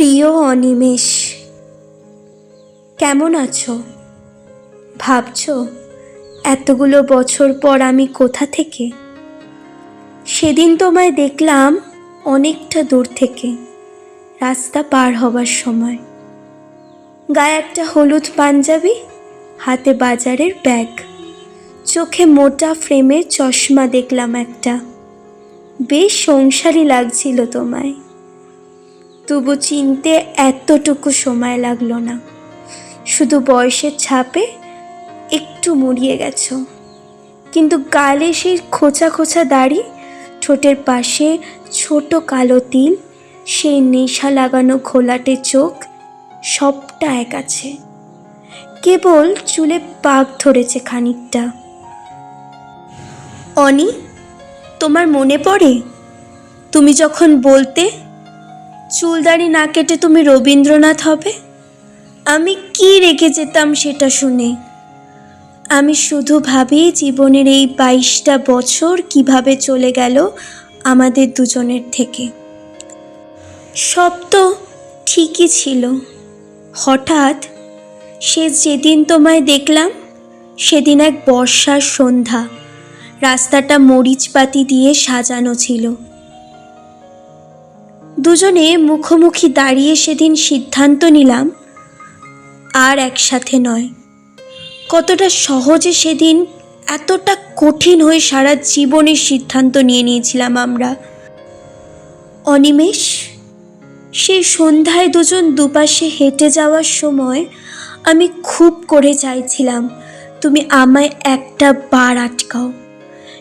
প্রিয় অনিমেষ, কেমন আছো? ভাবছ, এতগুলো বছর পর আমি কোথা থেকে? সেদিন তোমায় দেখলাম অনেকটা দূর থেকে, রাস্তা পার হবার সময়। গায়ে একটা হলুদ পাঞ্জাবি, হাতে বাজারের ব্যাগ। চোখে মোটা ফ্রেমের চশমা দেখলাম একটা। বেশ সংসারী লাগছিল তোমায়। তবু চিনতে এতটুকু সময় লাগল না। শুধু বয়সের ছাপে একটু মুড়িয়ে গেছো। কিন্তু গালে সেই খোঁচা খোঁচা দাড়ি, ঠোঁটের পাশে ছোট কালো তিল, সেই নেশা লাগানো ঘোলাটে চোখ, সবটা এক আছে। কেবল চুলে পাক ধরেছে খানিকটা। অনি, তোমার মনে পড়ে? তুমি যখন বলতে চুলদাড়ি না কেটে তুমি রবীন্দ্রনাথ হবে? আমি কি রেখে যেতাম সেটা শুনে? আমি শুধু ভাবি জীবনের এই বাইশটা বছর কীভাবে চলে গেল আমাদের দুজনের থেকে। সব তো ঠিকই ছিল। হঠাৎ সে যেদিন তোমায় দেখলাম, সেদিন এক বর্ষার সন্ধ্যা। রাস্তাটা মরিচপাতি দিয়ে সাজানো ছিল। দুজনে মুখোমুখি দাঁড়িয়ে সেদিন সিদ্ধান্ত নিলাম, আর একসাথে নয়। কতটা সহজে সেদিন এতটা কঠিন হয়ে সারা জীবনের সিদ্ধান্ত নিয়ে নিয়েছিলাম আমরা। অনিমেষ, সেই সন্ধ্যায় দুজন দুপাশে হেঁটে যাওয়ার সময় আমি খুব করে চাইছিলাম, তুমি আমায় একটা বার আটকাও।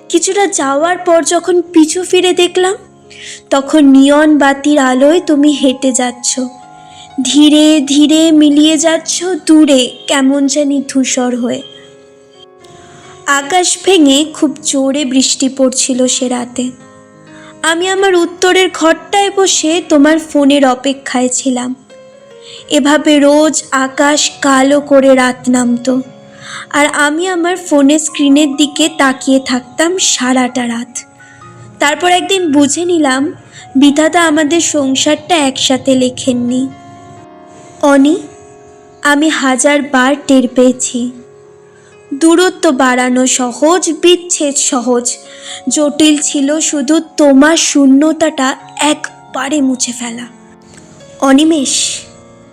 কিছুটা যাওয়ার পর যখন পিছু ফিরে দেখলাম তখন নিয়ন বাতির আলোয় তুমি হেঁটে যাচ্ছ। ধীরে ধীরে মিলিয়ে যাচ্ছ, দূরে কেমন জানি ধূসর হয়ে। আকাশ ভেঙে খুব জোরে বৃষ্টি পড়ছিল সে রাতে। আমি আমার উত্তরের ঘরটায় বসে তোমার ফোনের অপেক্ষায় ছিলাম। এভাবে রোজ আকাশ কালো করে রাত নামতো। আর আমি আমার ফোনের স্ক্রিনের দিকে তাকিয়ে থাকতাম সারাটা রাত। তারপর একদিন বুঝে নিলাম, বিধাতা আমাদের সংসারটা একসাথে লেখেননি। অনি, আমি হাজার বার টের পেয়েছি। দূরত্ব বাড়ানো সহজ, বিচ্ছেদ সহজ। জটিল ছিল শুধু তোমার শূন্যতাটা একবারে মুছে ফেলা। অনিমেষ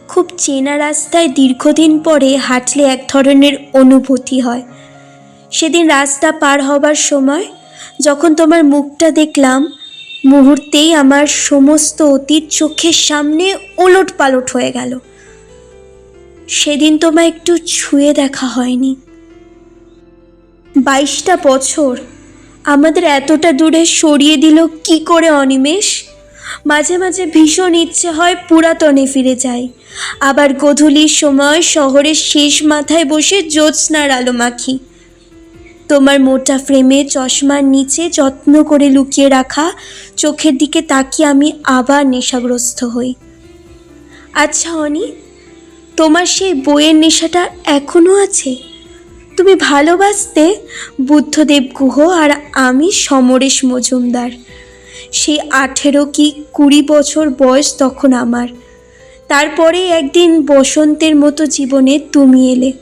খুব চেনা রাস্তায় দীর্ঘদিন পরে হাঁটলে এক ধরনের অনুভূতি হয়। সেদিন রাস্তা পার হবার সময় যখন তোমার মুখটা দেখলাম, মুহূর্তেই আমার সমস্ত অতীত চোখের সামনে ওলট পালট হয়ে গেল। সেদিন তোমায় একটু ছুঁয়ে দেখা হয়নি। বাইশটা বছর আমাদের এতটা দূরে সরিয়ে দিল কি করে অনিমেষ? মাঝে মাঝে ভীষণ ইচ্ছে হয় পুরাতনে ফিরে যাই। আবার গধূলির সময় শহরের শেষ মাথায় বসে জ্যোৎস্নার আলো মাখি। তোমার মোটা ফ্রেমে চশমার নিচে যত্ন করে লুকিয়ে রাখা, চোখের দিকে তাকিয়ে আমি আবার নেশাগ্রস্ত হই। আচ্ছা অনি, তোমার সেই বইয়ের নেশাটা এখনও আছে? তুমি ভালোবাসতে বুদ্ধদেব গুহ আর আমি সমরেশ মজুমদার। সেই আঠেরো কি কুড়ি বছর বয়স তখন আমার। তারপরে একদিন বসন্তের মতো জীবনে তুমি এলে।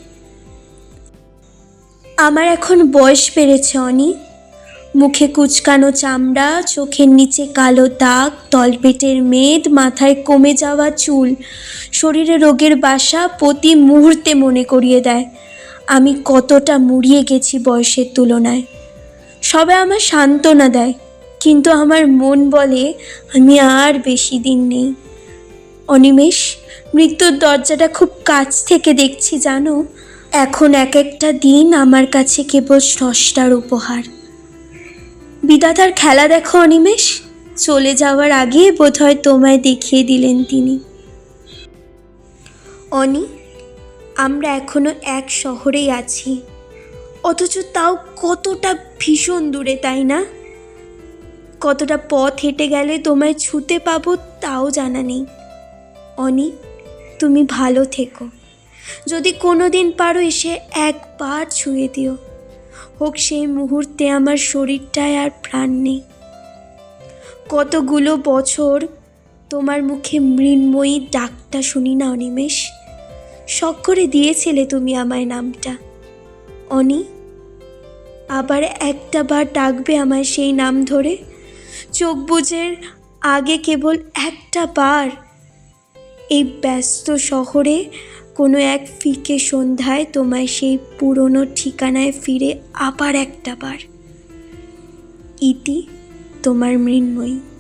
আমার এখন বয়স বেড়েছে, অনি। মুখে কুচকানো চামড়া, চোখের নিচে কালো দাগ, তলপেটের মেদ, মাথায় কমে যাওয়া চুল, শরীরে রোগের বাসা প্রতি মুহূর্তে মনে করিয়ে দেয়। আমি কতটা মুড়িয়ে গেছি বয়সের তুলনায়। সবে আমার সান্ত্বনা দেয়, কিন্তু আমার মন বলে আমি আর বেশি দিন নেই। অনিমেষ, মৃত্যুর দরজাটা খুব কাছ থেকে দেখছি, জানো? এখন এক একটা দিন আমার কাছে কেবল স্রষ্টার উপহার। বিধাতার খেলা দেখো অনিমেষ, চলে যাওয়ার আগে বোধহয় তোমায় দেখিয়ে দিলেন তিনি। অনি, আমরা এখনও এক শহরেই আছি, অথচ তাও কতটা ভীষণ দূরে, তাই না? কতটা পথ হেঁটে গেলে তোমায় ছুতে পাবো তাও জানা নেই। অনি, তুমি ভালো থেকো। যদি কোনো দিন পারো এসে একবার ছুঁয়ে দিও। হোক সেই মুহূর্তে আমার শরীরটায় আর প্রাণ নেই। কতগুলো বছর তোমার মুখে মৃন্ময়ী ডাকটা শুনি না অনিমেষ? শখ করে দিয়েছিলে তুমি আমায় নামটা। অনি, আবার একটা বার ডাকবে আমায় সেই নাম ধরে? চোখ বুঝের আগে কেবল একটা বার এই ব্যস্ত শহরে কোনো এক ফিকে সন্ধ্যায় তোমায় সেই পুরনো ঠিকানায় ফিরে আবার একটা বার ইতি তোমার মৃন্ময়ী।